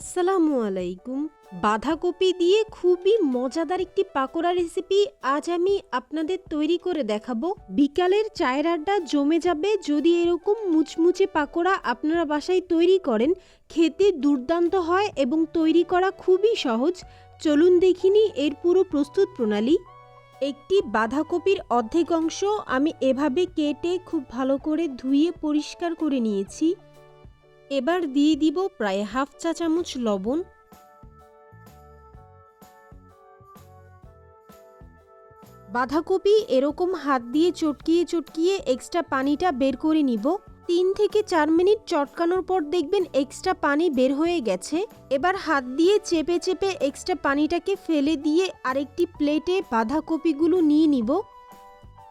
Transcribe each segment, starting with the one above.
আসসালামু আলাইকুম। বাঁধাকপি দিয়ে খুবই মজাদার একটি পাকোড়া রেসিপি আজ আমি আপনাদের তৈরি করে দেখাবো। বিকালের চায়ের আড্ডা জমে যাবে যদি এরকম মুচমুচে পাকোড়া আপনারা বাসায় তৈরি করেন। খেতে দুর্দান্ত হয় এবং তৈরি করা খুবই সহজ। চলুন দেখিনি এর পুরো প্রস্তুত প্রণালী। একটি বাঁধাকপির অর্ধেক অংশ আমি এভাবে কেটে খুব ভালো করে ধুয়ে পরিষ্কার করে নিয়েছি। এবার দিয়ে দিব প্রায় হাফ চা চামচ লবণ। বাঁধাকপি এরকম হাত দিয়ে চটকিয়ে চটকিয়ে এক্সট্রা পানিটা বের করে নিব। তিন থেকে চার মিনিট চটকানোর পর দেখবেন এক্সট্রা পানি বের হয়ে গেছে। এবার হাত দিয়ে চেপে চেপে এক্সট্রা পানিটাকে ফেলে দিয়ে আরেকটি প্লেটে বাঁধাকপিগুলো নিয়ে নিব।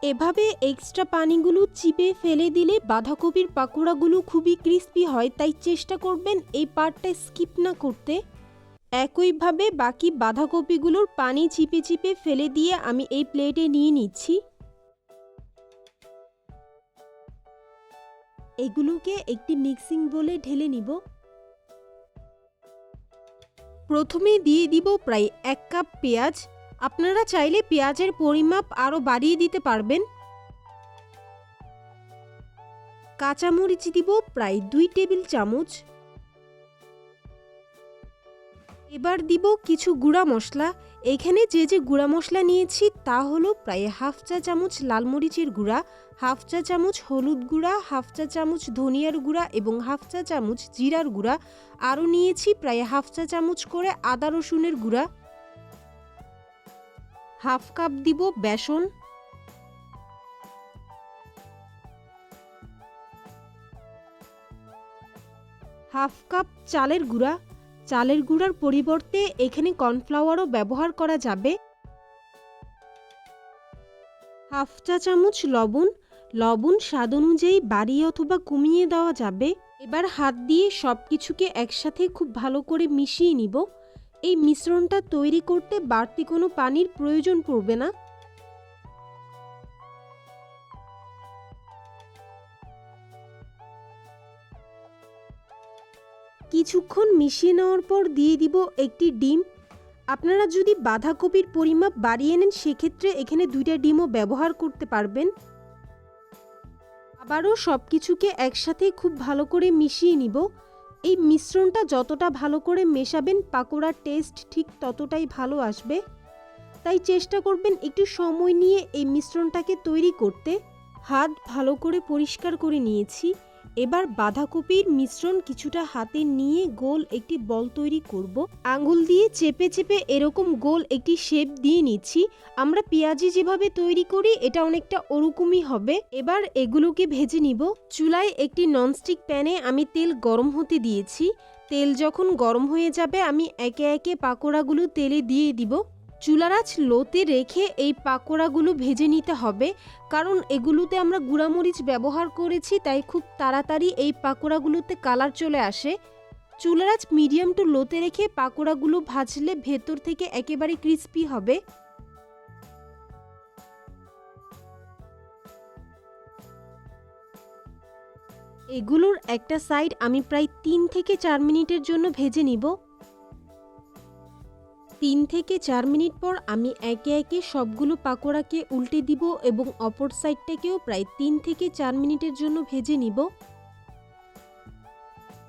এভাবে এক্সট্রা পানিগুলো চিপে ফেলে দিলে বাঁধাকপির পাকোড়াগুলো খুবই ক্রিস্পি হয়, তাই চেষ্টা করবেন এই পার্টটা স্কিপ না করতে। একইভাবে বাকি বাঁধাকপিগুলোর পানি চিপে চিপে ফেলে দিয়ে আমি এই প্লেটে নিয়ে নিচ্ছি। এগুলোকে একটি মিক্সিং বলে ঢেলে নিব। প্রথমে দিয়ে দিব প্রায় এক কাপ পেঁয়াজ আপনারা চাইলে পেঁয়াজের পরিমাপ আরও বাড়িয়ে দিতে পারবেন। কাঁচামরিচ দিব প্রায় দুই টেবিল চামচ। এবার দিব কিছু গুঁড়া মশলা। এখানে যে যে গুঁড়া মশলা নিয়েছি তা হলো প্রায় হাফ চা চামচ লাল মরিচের গুঁড়া, হাফ চা চামচ হলুদ গুঁড়া, হাফ চা চামচ ধনিয়ার গুঁড়া এবং হাফ চা চামচ জিরার গুঁড়া। আরও নিয়েছি প্রায় হাফ চা চামচ করে আদা রসুনের গুঁড়া। হাফ কাপ দিব বেসন। হাফ কাপ চালের গুঁড়া। চালের গুঁড়ার পরিবর্তে এখানে কর্নফ্লাওয়ারও ব্যবহার করা যাবে। হাফ চা চামচ লবণ। লবণ স্বাদ অনুযায়ী বাড়িয়ে অথবা কমিয়ে দেওয়া যাবে। এবার হাত দিয়ে সব কিছুকে একসাথে খুব ভালো করে মিশিয়ে নিব। এই মিশ্রণটা তৈরি করতে বাড়তি কোনো পানির প্রয়োজন পড়বে না। কিছুক্ষণ মিশিয়ে নেওয়ার পর দিয়ে দিব একটি ডিম। আপনারা যদি বাঁধাকপির পরিমাপ বাড়িয়ে নেন, সেক্ষেত্রে এখানে দুইটা ডিমও ব্যবহার করতে পারবেন। আবারও সব কিছুকে একসাথে খুব ভালো করে মিশিয়ে নিব। এই মিশ্রণটা যতটা ভালো করে মেশাবেন, পাকোড়ার টেস্ট ঠিক ততটাই ভালো আসবে। তাই চেষ্টা করবেন একটু সময় নিয়ে এই মিশ্রণটাকে তৈরি করতে। হাত ভালো করে পরিষ্কার করে নিয়েছি। এবার বাঁধাকপির মিশ্রণ কিছুটা হাতে নিয়ে গোল একটি বল তৈরি করব। আঙ্গুল দিয়ে চেপে চেপে এরকম গোল একটি শেপ দিয়ে নিচ্ছি। আমরা পেঁয়াজি যেভাবে তৈরি করি, এটা অনেকটা ওরকমই হবে। এবার এগুলোকে ভেজে নিব। চুলায় একটি ননস্টিক প্যানে আমি তেল গরম হতে দিয়েছি। তেল যখন গরম হয়ে যাবে, আমি একে একে পাকোড়াগুলো তেলে দিয়ে দিব। চুলারাজ লোতে রেখে এই পাকোড়াগুলো ভেজে নিতে হবে, কারণ এগুলোতে আমরা গুঁড়ামরিচ ব্যবহার করেছি, তাই খুব তাড়াতাড়ি এই পাকোড়াগুলোতে কালার চলে আসে। চুলারাজ মিডিয়াম টু লোতে রেখে পাকোড়াগুলো ভাজলে ভেতর থেকে একেবারে ক্রিস্পি হবে। এগুলোর একটা সাইড আমি প্রায় তিন থেকে চার মিনিটের জন্য ভেজে নিব। তিন থেকে চার মিনিট পর আমি একে একে সবগুলো পাকোড়াকে উল্টে দিব এবং অপর সাইডটাকেও প্রায় তিন থেকে চার মিনিটের জন্য ভেজে নিব।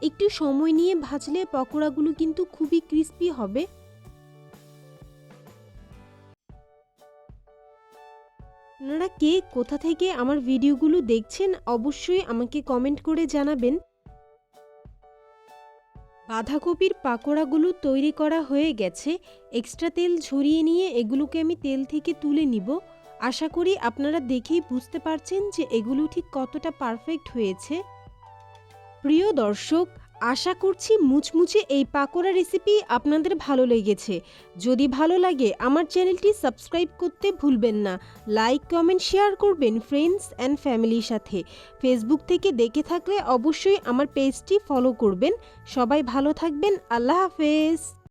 একটু সময় নিয়ে ভাজলে পকোড়াগুলো কিন্তু খুবই ক্রিস্পি হবে। আপনারা কে কোথা থেকে আমার ভিডিওগুলো দেখছেন অবশ্যই আমাকে কমেন্ট করে জানাবেন। বাঁধাকপির পাকোড়াগুলো তৈরি করা হয়ে গেছে। এক্সট্রা তেল ঝরিয়ে নিয়ে এগুলোকে আমি তেল থেকে তুলে নিব। আশা করি আপনারা দেখেই বুঝতে পারছেন যে এগুলো ঠিক কতটা পারফেক্ট হয়েছে। প্রিয় দর্শক আশা করছি মুচমুচে এই পাকোড়া রেসিপি আপনাদের ভালো লেগেছে। যদি ভালো লাগে, আমার চ্যানেলটি সাবস্ক্রাইব করতে ভুলবেন না। লাইক কমেন্ট শেয়ার করবেন ফ্রেন্ডস অ্যান্ড ফ্যামিলির সাথে। ফেসবুক থেকে দেখে থাকলে অবশ্যই আমার পেজটি ফলো করবেন। সবাই ভালো থাকবেন। আল্লাহ হাফেজ।